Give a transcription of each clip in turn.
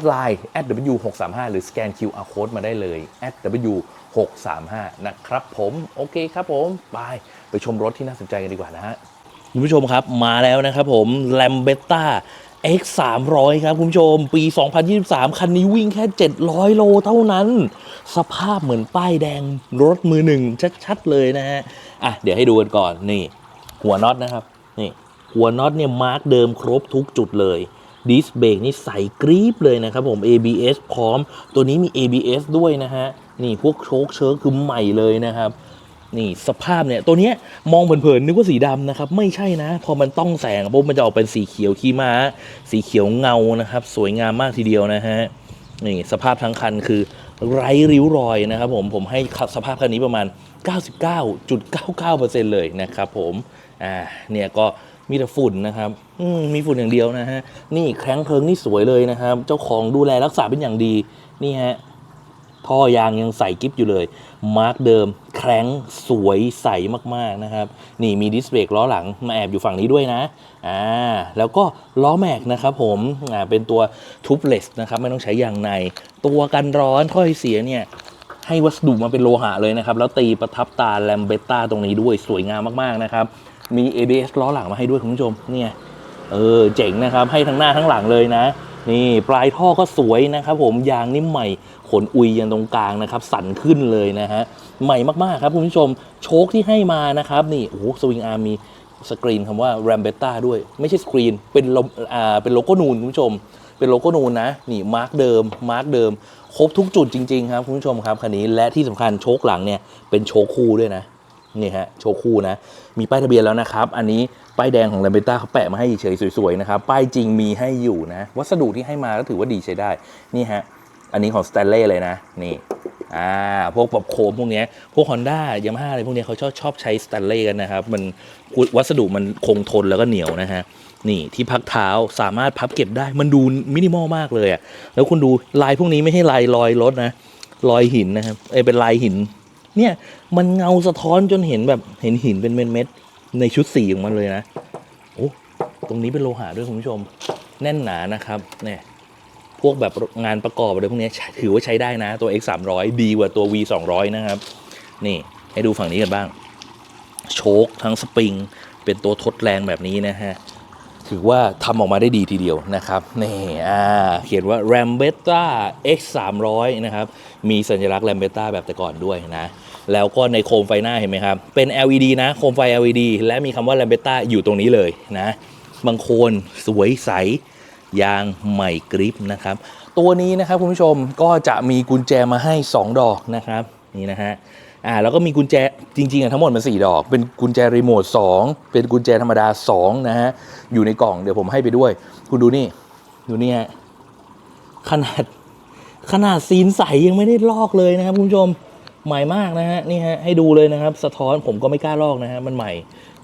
ดไลน์ @w635 หรือสแกน QR code มาได้เลย @w635 นะครับผมโอเคครับผม ไป ไปชมรถที่น่าสนใจกันดีกว่านะฮะคุณผู้ชมครับมาแล้วนะครับผม Lambetta X 3 0 0ครับคุณผู้ชม ปี 2023 คันนี้วิ่งแค่ 700 โลเท่านั้น สภาพเหมือนป้ายแดงรถมือหนึ่งชัดๆเลยนะฮะ อะ เดี๋ยวให้ดูกันก่อนนี่ หัวน็อตนะครับ นี่ หัวน็อตเนี่ยมาร์กเดิมครบทุกจุดเลย ดิสเบรกนี่ใส่กรีบเลยนะครับผม ABS พร้อม ตัวนี้มี ABS ด้วยนะฮะ นี่พวกโชคเชิร์คือใหม่เลยนะครับ นี่สภาพเนี่ย ตัวเนี้ยมองเผินๆนึกว่าสีดำนะครับ ไม่ใช่นะ พอมันต้องแสงปุ๊บมันจะออกเป็นสีเขียวขี้ม้า สีเขียวเงานะครับ สวยงามมากทีเดียวนะฮะ นี่สภาพทั้งคันคือไร้ริ้วรอยนะครับผม ผมให้สภาพคันนี้ประมาณ 99.99%เลยนะครับผม อ่า เนี่ยก็ มีแต่ฝุ่นนะครับ อืมมีฝุ่นอย่างเดียวนะฮะ นี่แคร้งเพิงนี่สวยเลยนะครับ เจ้าของดูแลรักษาเป็นอย่างดี นี่ฮะ ท่อยางยังใส่กิฟต์อยู่เลย มาร์กเดิม แคร้งสวยใสมากๆนะครับ นี่มีดิสเบรกล้อหลังมาแอบอยู่ฝั่งนี้ด้วยนะ อ่า แล้วก็ล้อแม็กนะครับผม อ่า เป็นตัวทูบเลสนะครับ ไม่ต้องใช้ยางใน ตัวกันร้อนถ้อยเสียเนี่ยให้วัสดุมาเป็นโลหะเลยนะครับ แล้วตีประทับตาแลมเบต้าตรงนี้ด้วยสวยงามมากๆนะครับ มี ABS ล้อหลังมาให้ด้วยคุณผู้ชมเนี่ยเออเจ๋งนะครับให้ทั้งหน้าทั้งหลังเลยนะ นี่ปลายท่อก็สวยนะครับผมยางนิ่มใหม่ขนอุยยันตรงกลางนะครับ สั่นขึ้นเลยนะฮะใหม่มากๆครับคุณผู้ชมโชคที่ให้มานะครับ นี่โอ้สวิงอาร์มีสกรีนคำว่า r a m b e t t a ด้วย ไม่ใช่สกรีนเป็นโลอ่าเป็นโลโก้นูนคุณผู้ชม เป็นโลโก้นูนนะ นี่มาร์กเดิมมาร์กเดิม ครบทุกจุดจริง ๆ ครับคุณผู้ชมครับคันนี้และที่สำคัญโชคหลังเนี่ยเป็นโชคคู่ด้วยนะ นี่ฮะโชว์คู่นะ มีป้ายทะเบียนแล้วนะครับ อันนี้ป้ายแดงของ l ลมเบต้าเขาแปะมาให้เฉยๆสวยๆนะครับ ป้ายจริงมีให้อยู่นะ วัสดุที่ให้มาก็ถือว่าดีใช้ได้ นี่ฮะ อันนี้ของสแตนเล่เลยนะ นี่ อ่า พวกแบบโคมพวกเนี้ยพวก Honda ยามาฮ่าอะไรพวกเนี้ยเขาชอบชอบใช้สแตนเล่กันนะครับ มันวัสดุมันคงทนแล้วก็เหนียวนะฮะ นี่ที่พักเท้าสามารถพับเก็บได้ มันดูมินิมอลมากเลยอะแล้วคุณดูลายพวกนี้ไม่ใช่ลายรอยรถนะ รอยหินนะครับ เอเป็นลายหิน เนี่ยมันเงาสะท้อนจนเห็นแบบเห็นหินเป็นเม็ดๆในชุดสีของมันเลยนะโอ้ตรงนี้เป็นโลหะด้วยคุณผู้ชม แน่นหนานะครับเนี่ยพวกแบบงานประกอบอะไรพวกนี้ถือว่าใช้ได้นะตัว X 3 0 0ดีกว่าตัว V 2 0 0นะครับ นี่ให้ดูฝั่งนี้กันบ้าง โชคทั้งสปริง เป็นตัวทดแรงแบบนี้นะฮะถือว่าทำออกมาได้ดีทีเดียวนะครับนี่อ่าเขียนว่า Rambetta X 3 0 0นะครับ มีสัญลักษณ์ Rambetta แบบแต่ก่อนด้วยนะ แล้วก็ในโคมไฟหน้าเห็นไหมครับ เป็น LED นะ โคมไฟ LED และมีคำว่า Rambetta อยู่ตรงนี้เลยนะ บางโคนสวยใส ยางใหม่กริปนะครับ ตัวนี้นะครับคุณผู้ชมก็จะมีกุญแจมาให้ 2 ดอกนะครับ นี่นะฮะอ่าแล้วก็มีกุญแจจริงๆอะทั้งหมดมัน 4 ดอก เป็นกุญแจรีโมท2เป็นกุญแจธรรมดา 2 นะฮะ อยู่ในกล่องเดี๋ยวผมให้ไปด้วย คุณดูนี่ ดูนี่ฮะขนาดขนาดซีนใสยังไม่ได้ลอกเลยนะครับคุณผู้ชม ใหม่มากนะฮะนี่ฮะให้ดูเลยนะครับ สะท้อนผมก็ไม่กล้าลอกนะฮะมันใหม่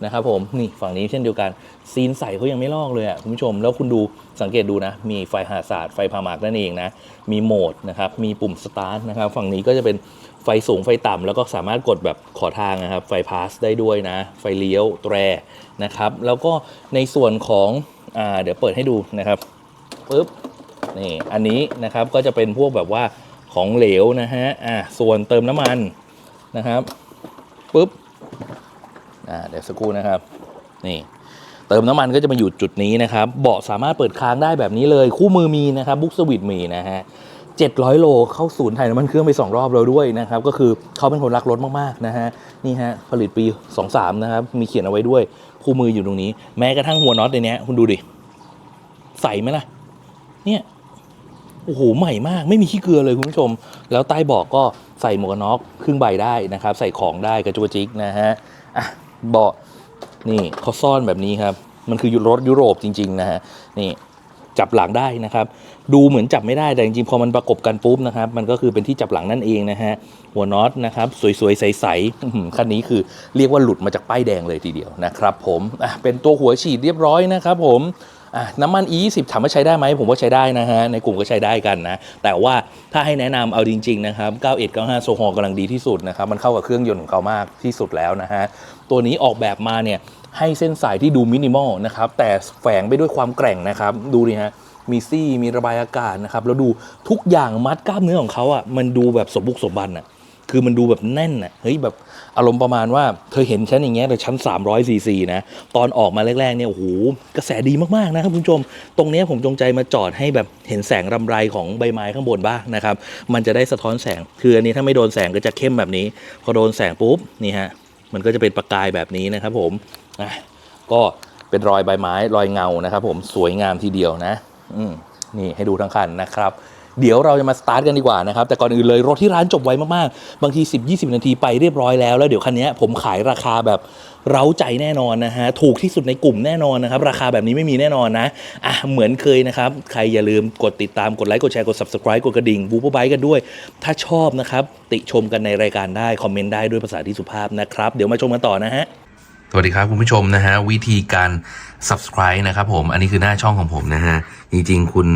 นะครับผมนี่ฝั่งนี้เช่นเดียวกันซีนใสเขายังไม่ลอกเลยอะคุณผู้ชมแล้วคุณดูสังเกตดูนะ มีไฟหาศาสตร์ไฟพามากนั่นเองนะ มีโหมดนะครับ มีปุ่มสตาร์ทนะครับ ฝั่งนี้ก็จะเป็นไฟสูงไฟต่ำแล้วก็สามารถกดแบบขอทางนะครับ ไฟพาสได้ด้วยนะ ไฟเลี้ยวแตรนะครับ แล้วก็ในส่วนของอ่าเดี๋ยวเปิดให้ดูนะครับปึ๊บนี่อันนี้นะครับก็จะเป็นพวกแบบว่า ของเหลวนะฮะอ่าส่วนเติมน้ำมันนะครับปุ๊บอ่าเดี๋ยวสักครู่นะครับนี่เติมน้ำมันก็จะมาอยู่จุดนี้นะครับ เบาะสามารถเปิดค้างได้แบบนี้เลย คู่มือมีนะครับบุ๊กสวิตมีนะฮะ700 โลเข้าศูนย์ถ่ายน้ำมันเครื่องไป 2 รอบแล้วด้วยนะครับ ก็คือเขาเป็นคนรักรถมากๆนะฮะนี่ฮะผลิตปี 23 นะครับ มีเขียนเอาไว้ด้วย คู่มืออยู่ตรงนี้ แม้กระทั่งหัวน็อตในนี้คุณดูดิ ใส่ไหมล่ะ เนี่ย โอ้โหใหม่มากไม่มีขี้เกลือเลยคุณผู้ชม แล้วใต้เบาะก็ใส่หมวกน็อกครึ่งใบได้นะครับ ใส่ของได้กระจุกจิกนะฮะอะเบาะนี่เขาซ่อนแบบนี้ครับ มันคือรถยุโรปจริง ๆ นะฮะนี่จับหลังได้นะครับ ดูเหมือนจับไม่ได้แต่จริงๆพอมันประกบกันปุ๊บนะครับ มันก็คือเป็นที่จับหลังนั่นเองนะฮะหัวน็อตนะครับ สวยๆ ใสๆคันนี้คือเรียกว่าหลุดมาจากป้ายแดงเลยทีเดียวนะครับ ผมอะเป็นตัวหัวฉีดเรียบร้อยนะครับ ผม น้ำมัน E20 ถามว่าใช้ได้ไหมผมว่าใช้ได้นะฮะ ในกลุ่มก็ใช้ได้กันนะ แต่ว่าถ้าให้แนะนำเอาจริงๆนะครับ 91 95 โซฮอลกำลังดีที่สุดนะครับ มันเข้ากับเครื่องยนต์ของเขามากที่สุดแล้วนะฮะ ตัวนี้ออกแบบมาเนี่ยให้เส้นสายที่ดูมินิมอลนะครับ แต่แฝงไปด้วยความแกร่งนะครับ ดูดิฮะมีซี่มีระบายอากาศนะครับแล้วดูทุกอย่างมัดกล้ามเนื้อของเขาอะมันดูแบบสมบุกสมบันอะ คือมันดูแบบแน่นอะเฮ้ยแบบอารมณ์ประมาณว่าเธอเห็นฉันอย่างเงี้ยแต่ชั้น300ซีซีนะ ตอนออกมาแรกๆเนี่ยโอ้โหกระแสดีมากๆนะครับคุณผู้ชม ตรงเนี้ยผมจงใจมาจอดให้แบบเห็นแสงรำไรของใบไม้ข้างบนบ้างนะครับ มันจะได้สะท้อนแสง คืออันนี้ถ้าไม่โดนแสงก็จะเข้มแบบนี้ พอโดนแสงปุ๊บนี่ฮะมันก็จะเป็นประกายแบบนี้นะครับผมอะก็เป็นรอยใบไม้รอยเงานะครับผมสวยงามทีเดียวนะ อืมนี่ให้ดูทั้งคันนะครับ เดี๋ยวเราจะมาสตาร์ทกันดีกว่านะครับ แต่ก่อนอื่นเลยรถที่ร้านจบไวมากๆ บางที 10-20 นาทีไปเรียบร้อยแล้ว แล้วเดี๋ยวคันนี้ผมขายราคาแบบเร้าใจแน่นอนนะฮะ ถูกที่สุดในกลุ่มแน่นอนนะครับ ราคาแบบนี้ไม่มีแน่นอนนะ อะ เหมือนเคยนะครับ ใครอย่าลืมกดติดตามกดไลค์ กดแชร์ กด subscribe กดกระดิ่งบู๊บายกันด้วย ถ้าชอบนะครับ ติชมกันในรายการได้ คอมเมนต์ได้ด้วยภาษาที่สุภาพนะครับ เดี๋ยวมาชมกันต่อนะฮะสวัสดีครับคุณผู้ชมนะฮะ วิธีการ subscribe นะครับผมอันนี้คือหน้าช่องของผมนะฮะ จริงๆ คุณ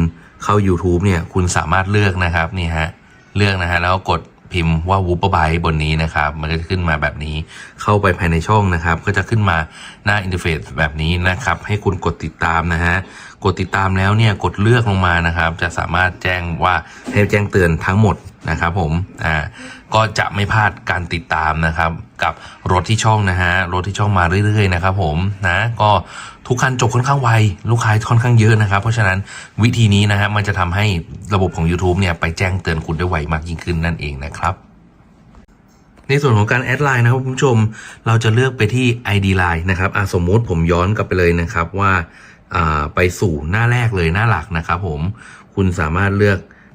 เข้า YouTube เนี่ยคุณสามารถเลือกนะครับนี่ฮะเลือกนะฮะแล้วกดพิมพ์ว่า w o o p e r b y บนนี้นะครับ มันก็จะขึ้นมาแบบนี้เข้าไปภายในช่องนะครับ ก็จะขึ้นมาหน้าอินเทอร์เฟซแบบนี้นะครับ ให้คุณกดติดตามนะฮะกดติดตามแล้วเนี่ยกดเลือกลงมานะครับ จะสามารถแจ้งว่าให้แจ้งเตือนทั้งหมด นะครับผมอ่าก็จะไม่พลาดการติดตามนะครับ กับรถที่ช่องนะฮะรถที่ช่องมาเรื่อยๆนะครับผมนะก็ทุกคันจบค่อนข้างไวลูกค้าค่อนข้างเยอะนะครับ เพราะฉะนั้นวิธีนี้นะฮะมันจะทำให้ระบบของ YouTube เนี่ยไปแจ้งเตือนคุณได้ไวมากยิ่งขึ้นนั่นเองนะครับในส่วนของการแอดไลน์นะครับคุณผู้ชมเราจะเลือกไปที่ ID Line นะครับอะสมมติผมย้อนกลับไปเลยนะครับว่าอ่าไปสู่หน้าแรกเลยหน้าหลักนะครับผมคุณสามารถเลือก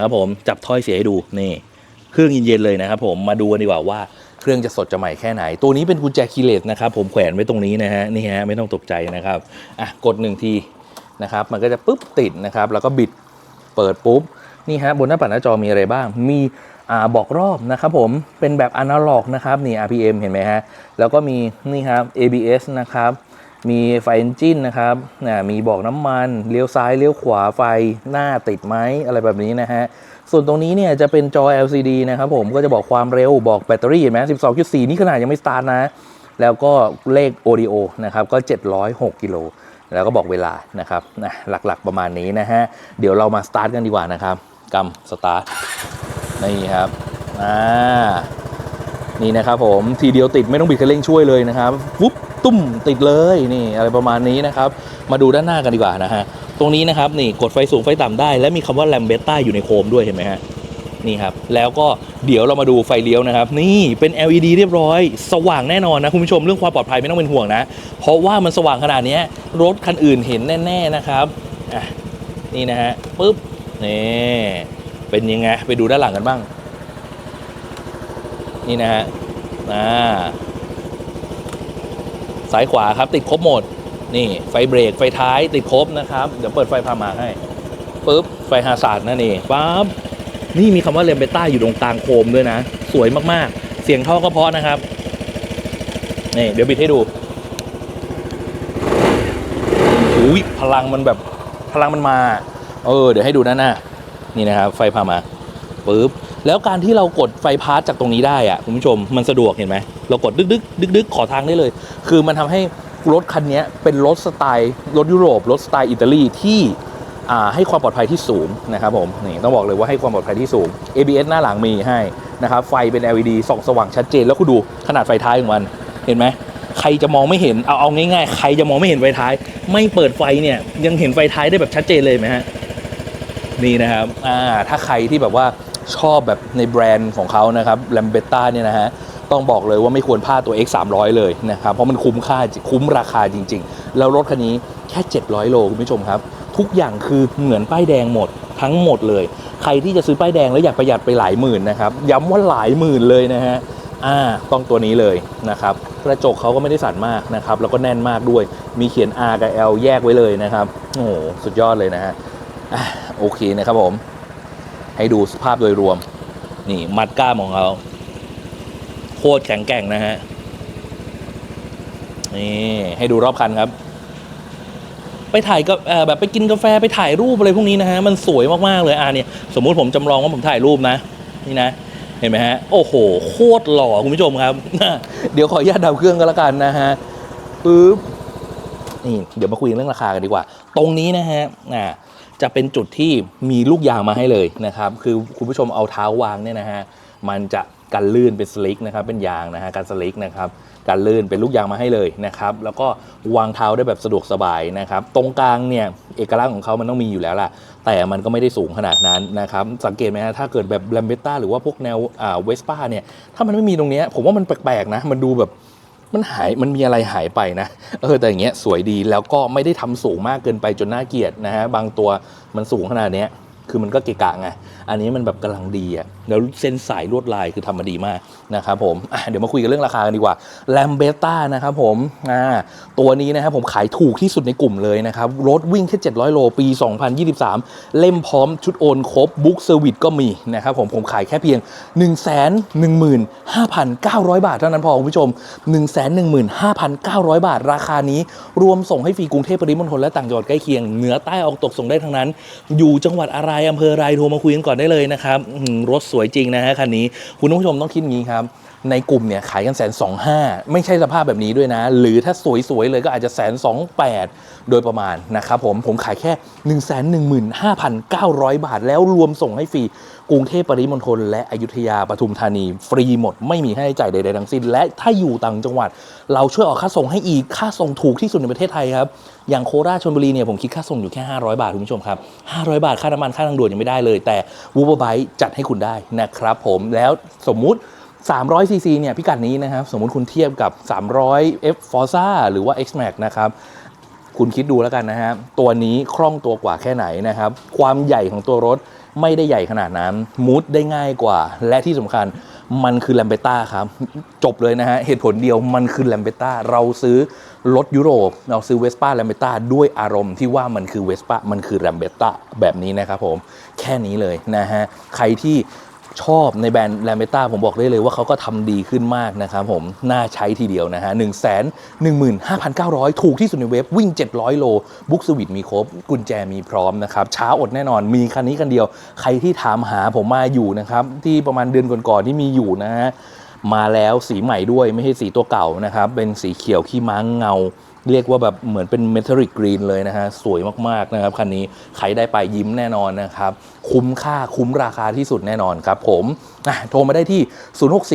ครับผมจับถ้อยเสียให้ดูนี่เครื่องเย็นๆเลยนะครับผมมาดูกันดีกว่าว่าเครื่องจะสดจะใหม่แค่ไหน ตัวนี้เป็นกุญแจคีเลสนะครับผมแขวนไว้ตรงนี้นะฮะนี่ฮะไม่ต้องตกใจนะครับอะกดหนึ่งทีนะครับมันก็จะปุ๊บติดนะครับแล้วก็บิดเปิดปุ๊บนี่ฮะบนหน้าปัดหน้าจอมีอะไรบ้าง มีอ่าบอกรอบนะครับผมเป็นแบบอนาล็อกนะครับนี่ RPM เห็นไหมฮะแล้วก็มีนี่ครับ ABS นะครับ มีไฟเอนจินนะครับนะมีบอกน้ำมันเลี้ยวซ้ายเลี้ยวขวาไฟหน้าติดไหมอะไรแบบนี้นะฮะ ส่วนตรงนี้เนี่ยจะเป็นจอ LCD นะครับผมก็จะบอกความเร็วบอกแบตเตอรี่เห็นไหม12.4 นี่ขนาดยังไม่สตาร์ทนะ แล้วก็เลข audio นะครับก็ 706กิโลแล้วก็บอกเวลานะครับนะหลักๆประมาณนี้นะฮะ เดี๋ยวเรามาสตาร์ทกันดีกว่านะครับกำสตาร์ทนี่ครับอ่านี่นะครับผมทีเดียวติดไม่ต้องบิดคันเร่งช่วยเลยนะครับปุ๊บ ตุ้มติดเลยนี่อะไรประมาณนี้นะครับ มาดูด้านหน้ากันดีกว่านะฮะ ตรงนี้นะครับนี่กดไฟสูงไฟต่ำได้ และมีคำว่าแลมเบต้าอยู่ในโคมด้วยเห็นไหมฮะนี่ครับแล้วก็เดี๋ยวเรามาดูไฟเลี้ยวนะครับ นี่เป็น LED เรียบร้อย สว่างแน่นอนนะ คุณผู้ชมเรื่องความปลอดภัยไม่ต้องเป็นห่วงนะ เพราะว่ามันสว่างขนาดนี้รถคันอื่นเห็นแน่ ๆนะครับอะนี่นะฮะปุ๊บนี่เป็นยังไงไปดูด้านหลังกันบ้าง นี่นะฮะอ่า ซ้ายขวาครับ ติดครบหมด นี่ไฟเบรกไฟท้ายติดครบนะครับ เดี๋ยวเปิดไฟพามาให้ปุ๊บไฟฮาซาร์ดนั่นเองปั๊บนี่มีคำว่าเลมเบต้าอยู่ตรงกลางโคมด้วยนะ สวยมากๆ เสียงท่อก็เพราะนะครับนี่เดี๋ยวบิดให้ดูอุ้ยพลังมันแบบพลังมันมา เออ เดี๋ยวให้ดูด้านหน้า นี่นะครับ ไฟพามาปึ๊บ แล้วการที่เรากดไฟพาสจากตรงนี้ได้อะคุณผู้ชมมันสะดวกเห็นไหมเรากดดึกดึกดึกดึกขอทางได้เลย คือมันทำให้รถคันนี้เป็นรถสไตล์รถยุโรปรถสไตล์อิตาลีที่ให้ความปลอดภัยที่สูงนะครับผมนี่ต้องบอกเลยว่าให้ความปลอดภัยที่สูง ABS หน้าหลังมีให้นะครับไฟเป็น LED ส่องสว่างชัดเจน แล้วคุณดูขนาดไฟท้ายของมันเห็นไหมใครจะมองไม่เห็นเอาเอาง่ายๆ ใครจะมองไม่เห็นไฟท้าย ไม่เปิดไฟเนี่ยยังเห็นไฟท้ายได้แบบชัดเจนเลยไหมฮะนี่นะครับอ่าถ้าใครที่แบบว่า ชอบแบบในแบรนด์ของเขานะครับแลมเบต้าเนี่ยนะฮะต้องบอกเลยว่าไม่ควรพลาดตัว X 3 0 0เลยนะครับ เพราะมันคุ้มค่าคุ้มราคาจริง ๆ แล้วรถคันนี้แค่ 700 โลคุณผู้ชมครับ ทุกอย่างคือเหมือนป้ายแดงหมดทั้งหมดเลย ใครที่จะซื้อป้ายแดงแล้วอยากประหยัดไปหลายหมื่นนะครับ ย้ำว่าหลายหมื่นเลยนะฮะอ่าต้องตัวนี้เลยนะครับกระจกเขาก็ไม่ได้สั่นมากนะครับ แล้วก็แน่นมากด้วย มีเขียน R กับ L แยกไว้เลยนะครับ โอ้โหสุดยอดเลยนะฮะโอเคนะครับผม ให้ดูสภาพโดยรวม นี่มัดก้ามของเขาโคตรแข็งแกร่งนะฮะ นี่ ให้ดูรอบคันครับ ไปถ่ายก็เอ่อแบบไปกินกาแฟไปถ่ายรูปอะไรพวกนี้นะฮะ มันสวยมากๆเลยอ่าเนี่ยสมมุติผมจำลองว่าผมถ่ายรูปนะ นี่นะเห็นไหมฮะ โอ้โห โคตรหล่อคุณผู้ชมครับ เดี๋ยวขออนุญาตดับเครื่องก็แล้วกันนะฮะปึ๊บนี่เดี๋ยวมาคุยเรื่องราคากันดีกว่า ตรงนี้นะฮะอ่า จะเป็นจุดที่มีลูกยางมาให้เลยนะครับ คือคุณผู้ชมเอาเท้าวางเนี่ยนะฮะ มันจะกันลื่นเป็นสลิกนะครับ เป็นยางนะฮะกันสลิกนะครับกันลื่นเป็นลูกยางมาให้เลยนะครับ แล้วก็วางเท้าได้แบบสะดวกสบายนะครับ ตรงกลางเนี่ยเอกลักษณ์ของเขามันต้องมีอยู่แล้วล่ะ แต่มันก็ไม่ได้สูงขนาดนั้นนะครับ สังเกตไหมฮะถ้าเกิดแบบแลมเบต้าหรือว่าพวกแนวเวสป้าเนี่ย ถ้ามันไม่มีตรงนี้ผมว่ามันแปลกๆนะ มันดูแบบ มันหายมันมีอะไรหายไปนะเออแต่อย่างเงี้ยสวยดีแล้วก็ไม่ได้ทำสูงมากเกินไปจนน่าเกลียดนะฮะบางตัวมันสูงขนาดเนี้ย คือมันก็เกะกะไง อันนี้มันแบบกำลังดีอะ แล้วเส้นสายลวดลายคือทำมาดีมากนะครับผม เดี๋ยวมาคุยกันเรื่องราคากันดีกว่าแลมเบต้านะครับผม ตัวนี้นะครับผมขายถูกที่สุดในกลุ่มเลยนะครับ รถวิ่งแค่ 700 โลปี 2023 เล่มพร้อมชุดโอนครบบุ๊กเซอร์วิสก็มีนะครับผมผมขายแค่เพียง 1 1 15,900 บาทเท่านั้นพอคุณผู้ชม 115,900 บาท ราคานี้รวมส่งให้ฟรีกรุงเทพปริมณฑลและต่างจังหวัดใกล้เคียงเหนือใต้ออกตกส่งได้ทั้งนั้น อยู่จังหวัดอะไรอำเภออะไรโทรมาคุยกันก่อนได้เลยนะครับรถสวยจริงนะฮะคันนี้ คุณผู้ชมต้องคิดงี้ครับ ในกลุ่มเนี่ยขายกันแสนสองห้าไม่ใช่สภาพแบบนี้ด้วยนะ หรือถ้าสวยๆเลยก็อาจจะแสนสองแปดโดยประมาณนะครับผมผมขายแค่ 1 1 5 9 0 0 บาท แล้วรวมส่งให้ฟรีกรุงเทพปริมณฑลและอยุธยาปทุมธานี ฟรีหมดไม่มีค่าใช้จ่ายใดๆทั้งสิ้น และถ้าอยู่ต่างจังหวัด เราช่วยออกค่าส่งให้อีกค่าส่งถูกที่สุดในประเทศไทยครับอย่างโคราชชลบุรีเนี่ยผมคิดค่าส่งอยู่แค่ 500 บาทคุณผู้ชมครับ 500 บาทค่าน้ำมันค่าทางด่วนยังไม่ได้เลย แต่วูบไบจัดให้คุณได้นะครับผมแล้วสมมุติ 300ซีซีเนี่ยพิกัดนี้นะครับ สมมุติคุณเทียบกับ 300 F Forza หรือว่า X Max นะครับ คุณคิดดูแล้วกันนะฮะตัวนี้คล่องตัวกว่าแค่ไหนนะครับ ความใหญ่ของตัวรถไม่ได้ใหญ่ขนาดนั้นมูดได้ง่ายกว่า และที่สำคัญมันคือแลมเบต้าครับ จบเลยนะฮะ เหตุผลเดียวมันคือแลมเบต้าเราซื้อรถยุโรป เราซื้อเวสป้าแลมเบต้าด้วยอารมณ์ที่ว่ามันคือเวสป้ามันคือแลมเบต้าแบบนี้นะครับผม แค่นี้เลยนะฮะ ใครที่ ชอบในแบรนด์แลมเบต้าผมบอกได้เลยว่าเขาก็ทำดีขึ้นมากนะครับผม น่าใช้ทีเดียวนะฮะ 1 1 5 9 0 0 ถูกที่สุดในเว็บวิ่ง 700 โล บุ๊กสวิตมีครบ กุญแจมีพร้อมนะครับ ช้าอดแน่นอนมีคันนี้คันเดียว ใครที่ถามหาผมมาอยู่นะครับ ที่ประมาณเดือนก่อนๆที่มีอยู่นะฮะมาแล้วสีใหม่ด้วยไม่ใช่สีตัวเก่านะครับ เป็นสีเขียวขี้ม้าเงา เรียกว่าแบบเหมือนเป็นเมทัลลิกกรีนเลยนะฮะ สวยมากๆนะครับคันนี้ใครได้ไปยิ้มแน่นอนนะครับ คุ้มค่าคุ้มราคาที่สุดแน่นอนครับผมโทรมาได้ที่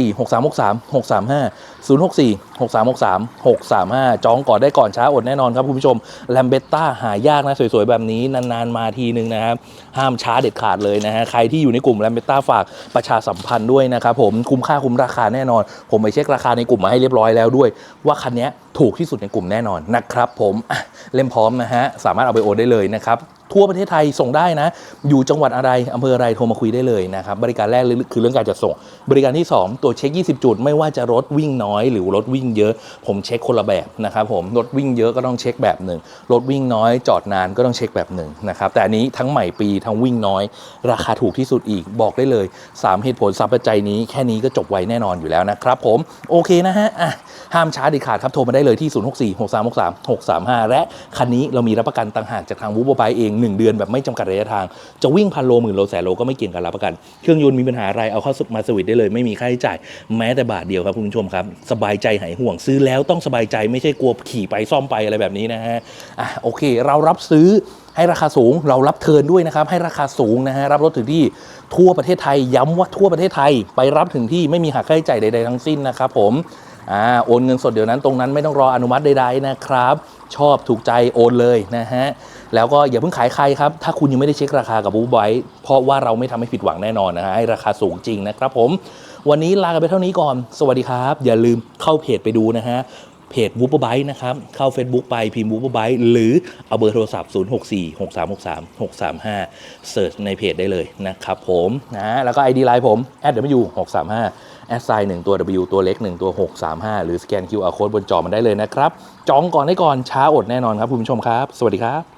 064 6363 635 064 6363 635 จองก่อนได้ก่อนช้าอดแน่นอนครับคุณผู้ชมแลมเบตต้าหายากนะ สวยๆ แบบนี้ นาน ๆ มาทีนึงนะครับ ห้ามช้าเด็ดขาดเลยนะฮะ ใครที่อยู่ในกลุ่มแลมเบตต้าฝากประชาสัมพันธ์ด้วยนะครับผมคุ้มค่าคุ้มราคาแน่นอน ผมไปเช็คราคาในกลุ่มมาให้เรียบร้อยแล้วด้วย ว่าคันนี้ถูกที่สุดในกลุ่มแน่นอนนะครับผมเล่มพร้อมนะฮะสามารถเอาไปโอนได้เลยนะครับ ทั่วประเทศไทยส่งได้นะ อยู่จังหวัดอะไรอำเภออะไรโทรมาคุยได้เลยนะครับ บริการแรกคือเรื่องการจัดส่ง บริการที่ 2 ตัวจเช็ค 20 จุด ไม่ว่าจะรถวิ่งน้อย หรือรถวิ่งเยอะ ผมเช็คคนละแบบนะครับผมรถวิ่งเยอะก็ต้องเช็คแบบหนึ่งรถวิ่งน้อย จอดนานก็ต้องเช็คแบบหนึ่งนะครับแต่อันนี้ทั้งใหม่ปีทั้งวิ่งน้อย ราคาถูกที่สุดอีกบอกได้เลย 3 เหตุผลสามปัจจัยนี้แค่นี้ก็จบไวแน่นอนอยู่แล้วนะครับผมโอเคนะฮะอะห้ามช้าด็ดขาดครับโทรมาได้เลยที่ 064 6363 635 และคันนี้เรามีรับประกันต่างหากจากทางวูบไบเอง1 เดือนแบบไม่จำกัดระยะทาง จะวิ่งพันโลหมื่นโลแสนโลก็ไม่เกี่ยงกันรับประกัน เครื่องยนต์มีปัญหาอะไรเอาเข้ามาสวิตได้เลยไม่มีค่าใช้จ่ายแม้แต่บาทเดียวครับคุณผู้ชมครับ สบายใจหายห่วงซื้อแล้วต้องสบายใจไม่ใช่กลัวขี่ไปซ่อมไปอะไรแบบนี้นะฮะอะโอเค เรารับซื้อให้ราคาสูงเรารับเทิร์นด้วยนะครับ ให้ราคาสูงนะฮะรับรถถึงที่ทั่วประเทศไทยย้ำว่าทั่วประเทศไทย ไปรับถึงที่ไม่มีหักค่าใช้จ่ายใดๆทั้งสิ้นนะครับผมอ่าโอนเงินสดเดี๋ยวนั้นตรงนั้นไม่ต้องรออนุมัติใดๆนะครับ ชอบถูกใจโอนเลยนะฮะ แล้วก็อย่าเพิ่งขายใครครับ ถ้าคุณยังไม่ได้เช็คราคากับบู๊ไว้เพราะว่าเราไม่ทำให้ผิดหวังแน่นอนนะฮะให้ราคาสูงจริงนะครับผม วันนี้ลากันไปเท่านี้ก่อน สวัสดีครับ อย่าลืมเข้าเพจไปดูนะฮะเพจวู p เ r อร์นะครับ เข้า Facebook ไปพิมพ์วู p เ r อร์หรือเอาเบอร์โทรศัพท์ 0 6 4 6 3 6 3 6 3 5เสิร์ชในเพจได้เลยนะครับผมนะแล้วก็ ID ไลน์ผม w 6 3 5แอดไซน์1ตัว W ตัวเล็ก 1 ตัว 635 หรือสแกน QR Code บนจอมันได้เลยนะครับ จองก่อนได้ก่อนช้าอดแน่นอนครับคุณผู้ชมครับ สวัสดีครับ